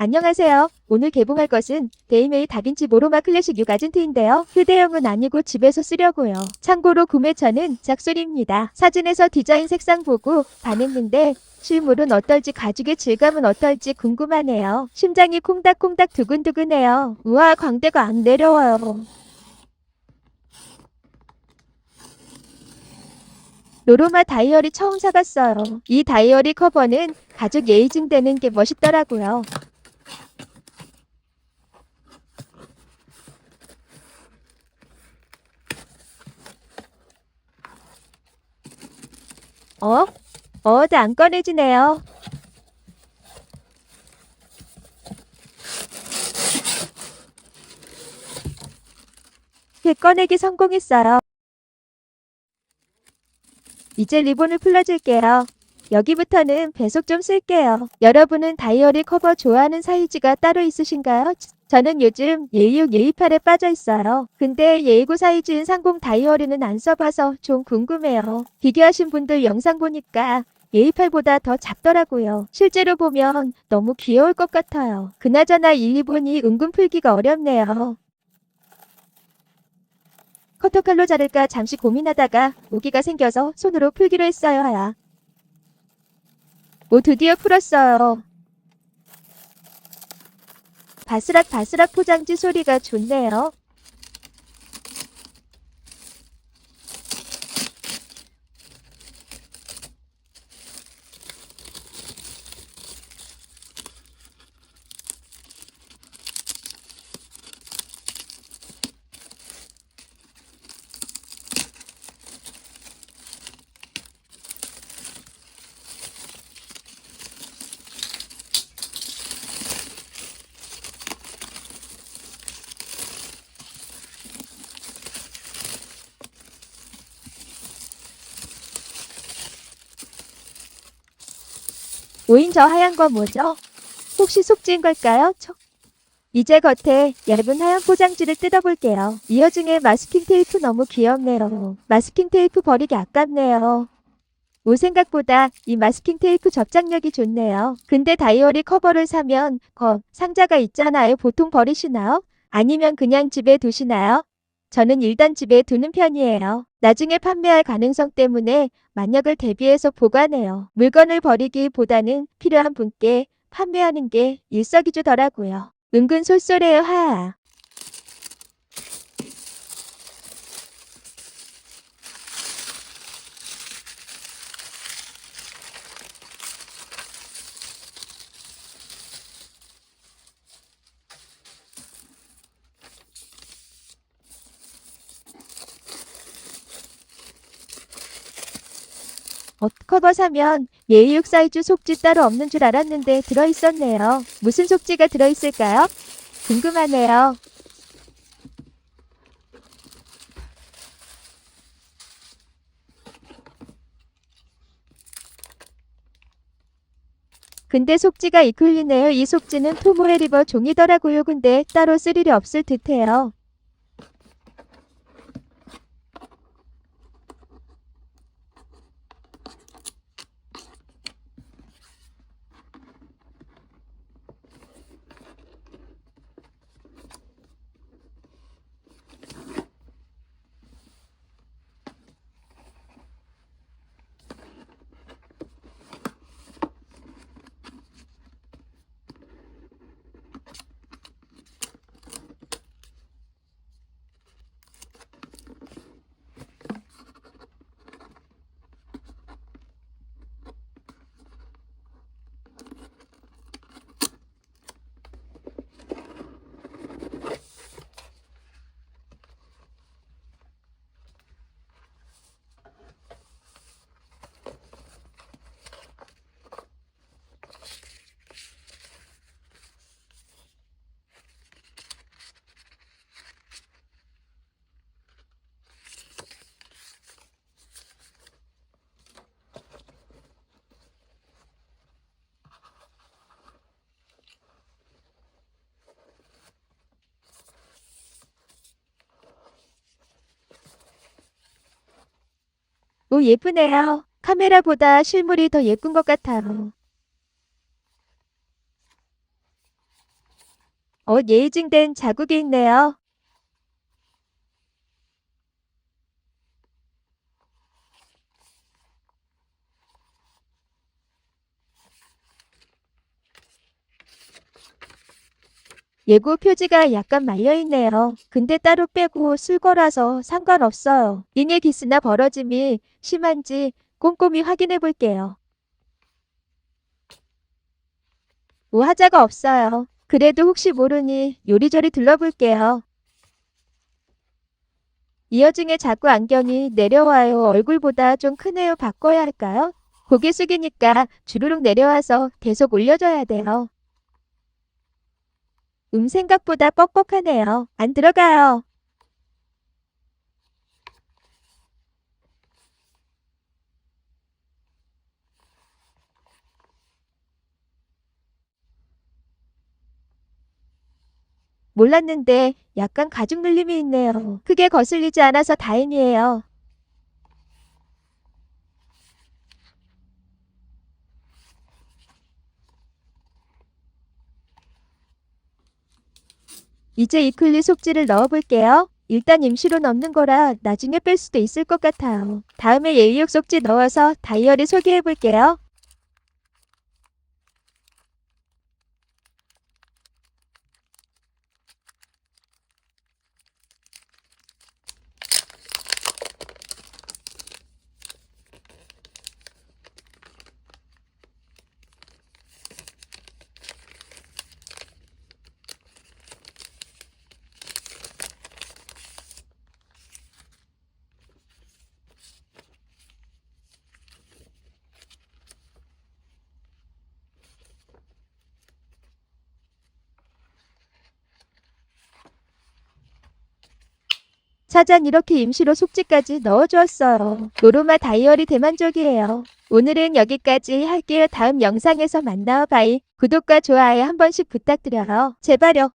안녕하세요. 오늘 개봉할 것은 데이메이 다빈치 모로마 클래식 유가진트인데요. 휴대용은 아니고 집에서 쓰려고요. 참고로 구매처는 짝소리입니다. 사진에서 디자인 색상 보고 반했는데 실물은 어떨지 가죽의 질감은 어떨지 궁금하네요. 심장이 콩닥콩닥 두근두근해요. 우와 광대가 안 내려와요. 로로마 다이어리 처음 사봤어요. 이 다이어리 커버는 가죽 에이징 되는 게 멋있더라고요. 어? 어, 안 꺼내지네요. 예, 꺼내기 성공했어요. 이제 리본을 풀어줄게요. 여기부터는 배속 좀 쓸게요. 여러분은 다이어리 커버 좋아하는 사이즈가 따로 있으신가요? 저는 요즘 예육 예의팔에 빠져 있어요. 근데 예의구 사이즈인 상공 다이어리는 안 써봐서 좀 궁금해요. 비교하신 분들 영상 보니까 예의팔보다 더 작더라고요. 실제로 보면 너무 귀여울 것 같아요. 그나저나 이 리본이 은근 풀기가 어렵네요. 커터칼로 자를까 잠시 고민하다가 모기가 생겨서 손으로 풀기로 했어요, 하야. 오, 드디어 풀었어요. 바스락 바스락 포장지 소리가 좋네요. 오인 저 하얀 거 뭐죠? 혹시 속지인 걸까요? 저... 이제 겉에 얇은 하얀 포장지를 뜯어볼게요. 이어 중에 마스킹 테이프 너무 귀엽네요. 마스킹 테이프 버리기 아깝네요. 오 생각보다 이 마스킹 테이프 접착력이 좋네요. 근데 다이어리 커버를 사면 거 상자가 있잖아요. 보통 버리시나요? 아니면 그냥 집에 두시나요? 저는 일단 집에 두는 편이에요. 나중에 판매할 가능성 때문에 만약을 대비해서 보관해요. 물건을 버리기보다는 필요한 분께 판매하는 게 일석이조더라고요. 은근 쏠쏠해요, 하하. 어, 커버 사면 예의육 사이즈 속지 따로 없는 줄 알았는데 들어있었네요. 무슨 속지가 들어있을까요? 궁금하네요. 근데 속지가 이클리네요. 이 속지는 토모의 리버 종이더라고요. 근데 따로 쓸 일이 없을 듯해요. 오 예쁘네요. 카메라보다 실물이 더 예쁜 것 같아요. 어, 옷 예이징된 자국이 있네요. 예고 표지가 약간 말려있네요. 근데 따로 빼고 쓸 거라서 상관없어요. 잉의 기스나 벌어짐이 심한지 꼼꼼히 확인해 볼게요. 뭐 하자가 없어요. 그래도 혹시 모르니 요리조리 둘러볼게요. 이어중에 자꾸 안경이 내려와요. 얼굴보다 좀 크네요. 바꿔야 할까요? 고개 숙이니까 주르륵 내려와서 계속 올려줘야 돼요. 음 생각보다 뻑뻑하네요. 안 들어가요. 몰랐는데 약간 가죽 눌림이 있네요. 크게 거슬리지 않아서 다행이에요. 이제 이클리 속지를 넣어볼게요. 일단 임시로 넣는 거라 나중에 뺄 수도 있을 것 같아요. 다음에 예의역 속지 넣어서 다이어리 소개해볼게요. 짜잔 이렇게 임시로 속지까지 넣어주었어요. 노로마 다이어리 대만족이에요. 오늘은 여기까지 할게요. 다음 영상에서 만나요. 바이. 구독과 좋아요 한 번씩 부탁드려요. 제발요.